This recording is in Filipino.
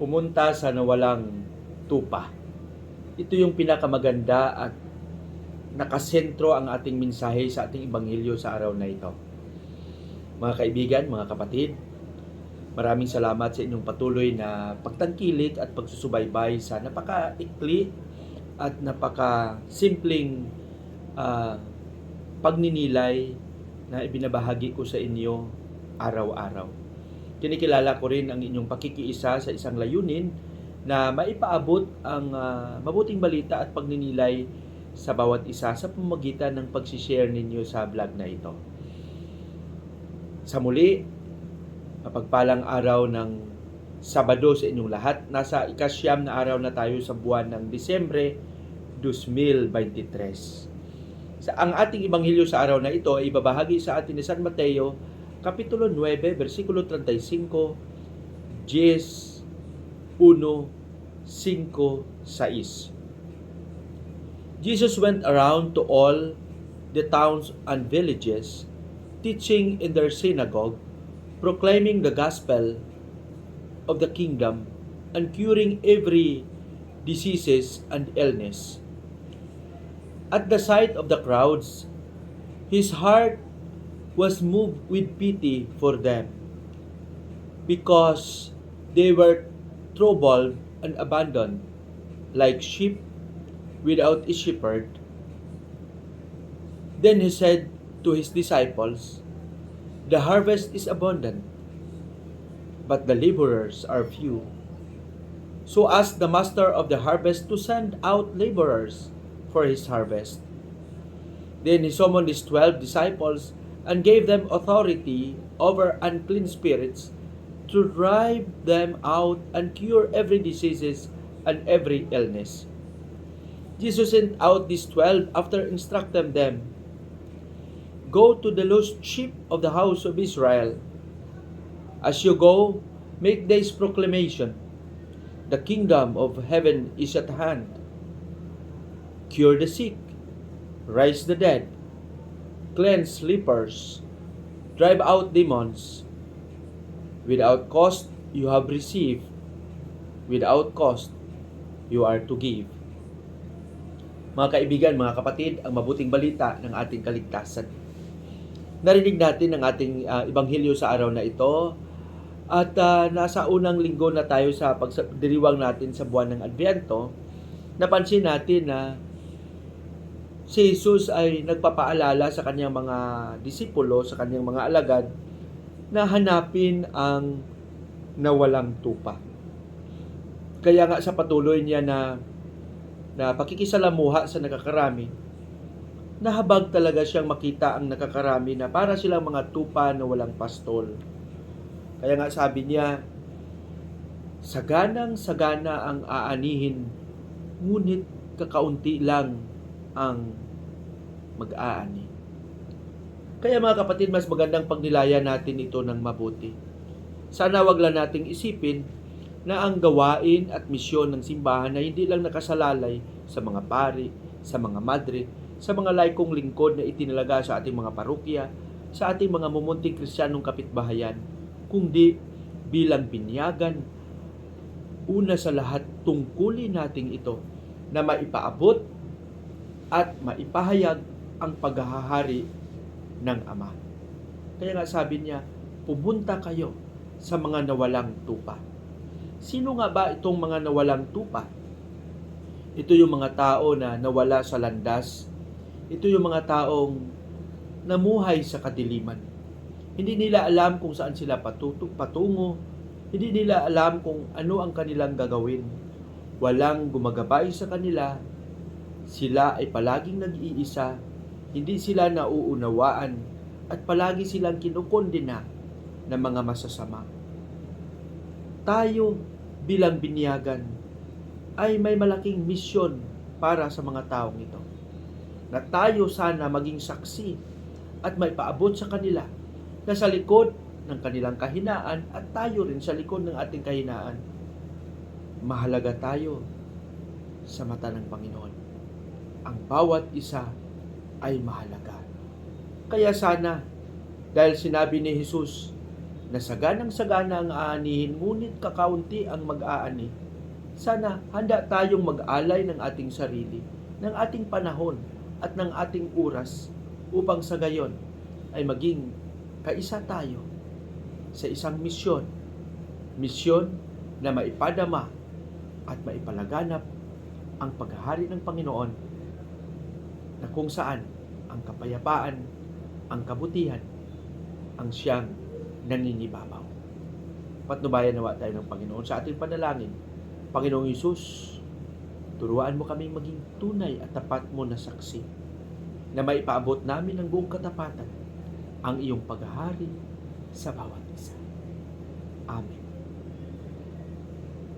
pumunta sa nawalang tupa. Ito yung pinakamaganda at nakasentro ang ating mensahe sa ating ebanghelyo sa araw na ito. Mga kaibigan, mga kapatid, maraming salamat sa inyong patuloy na pagtangkilik at pagsusubaybay sa napaka-ikli at napaka-simpleng ah, pagninilay na ibinabahagi ko sa inyo araw-araw. Kinikilala ko rin ang inyong pakikiisa sa isang layunin na maipaabot ang ah, mabuting balita at pagninilay sa bawat isa sa pamamagitan ng pagsishare ninyo sa vlog na ito. Sa muli, mapagpalang araw ng Sabado sa inyong lahat. Nasa ikasyam na araw na tayo sa buwan ng Disyembre 2023. Sa ang ating ebanghelyo sa araw na ito ay ibabahagi sa atin ni San Mateo kapitulo 9 bersikulo 35 10 1 5 6 Jesus went around to all the towns and villages teaching in their synagogue proclaiming the gospel of the kingdom and curing every diseases and illness. At the sight of the crowds his heart was moved with pity for them because they were troubled and abandoned like sheep without a shepherd. Then he said to his disciples, The harvest is abundant, but the laborers are few. So ask the master of the harvest to send out laborers for his harvest. Then he summoned his twelve disciples and gave them authority over unclean spirits to drive them out and cure every diseases and every illness. Jesus sent out these twelve after instructing them, Go to the lost sheep of the house of Israel. As you go, make this proclamation, The kingdom of heaven is at hand. Cure the sick, raise the dead, cleanse lepers, drive out demons. Without cost, you have received. Without cost, you are to give. Mga kaibigan, mga kapatid, ang mabuting balita ng ating kaligtasan. Narinig natin ang ating ah, ebanghelyo sa araw na ito at ah, nasa unang linggo na tayo sa pagdiriwang natin sa buwan ng Adbyento. Napansin natin na si Jesus ay nagpapaalala sa kanyang mga disipulo, sa kanyang mga alagad, na hanapin ang nawalang tupa. Kaya nga sa patuloy niya na na pakikisalamuha sa nakakarami, nahabag talaga siyang makita ang nakakarami na para silang mga tupa na walang pastol. Kaya nga sabi niya, saganang sagana ang aanihin, ngunit kakaunti lang ang mag-aani. Kaya mga kapatid, mas magandang pagnilaya natin ito ng mabuti. Sana wag lang nating isipin na ang gawain at misyon ng simbahan na hindi lang nakasalalay sa mga pari, sa mga madre, sa mga laikong lingkod na itinalaga sa ating mga parokya, sa ating mga mumunting kristyanong kapitbahayan, kundi bilang binyagan, una sa lahat tungkulin nating ito na maipaabot at maipahayag ang paghahari ng Ama. Kaya nga sabi niya, pumunta kayo sa mga nawalang tupa. Sino nga ba itong mga nawalang tupa? Ito yung mga tao na nawala sa landas. Ito yung mga taong namuhay sa kadiliman. Hindi nila alam kung saan sila patutu- patungo. Hindi nila alam kung ano ang kanilang gagawin. Walang gumagabay sa kanila. Sila ay palaging nag-iisa. Hindi sila nauunawaan at palagi silang kinukondena ng mga masasama tayo bilang binyagan ay may malaking misyon para sa mga taong ito. Na tayo sana maging saksi at may paabot sa kanila na sa likod ng kanilang kahinaan at tayo rin sa likod ng ating kahinaan. Mahalaga tayo sa mata ng Panginoon. Ang bawat isa ay mahalaga. Kaya sana, dahil sinabi ni Jesus na saganang sagana ang aanihin, ngunit kakaunti ang mag-aani. Sana handa tayong mag-alay ng ating sarili, ng ating panahon at ng ating oras upang sa gayon ay maging kaisa tayo sa isang misyon. Misyon na maipadama at maipalaganap ang paghahari ng Panginoon na kung saan ang kapayapaan, ang kabutihan, ang siyang naninibabaw. Patnubayan nawa tayo ng Panginoon sa ating panalangin. Panginoong Isus, turuan mo kaming maging tunay at tapat mo na saksi na maipaabot namin ng buong katapatan ang iyong paghahari sa bawat isa. Amen.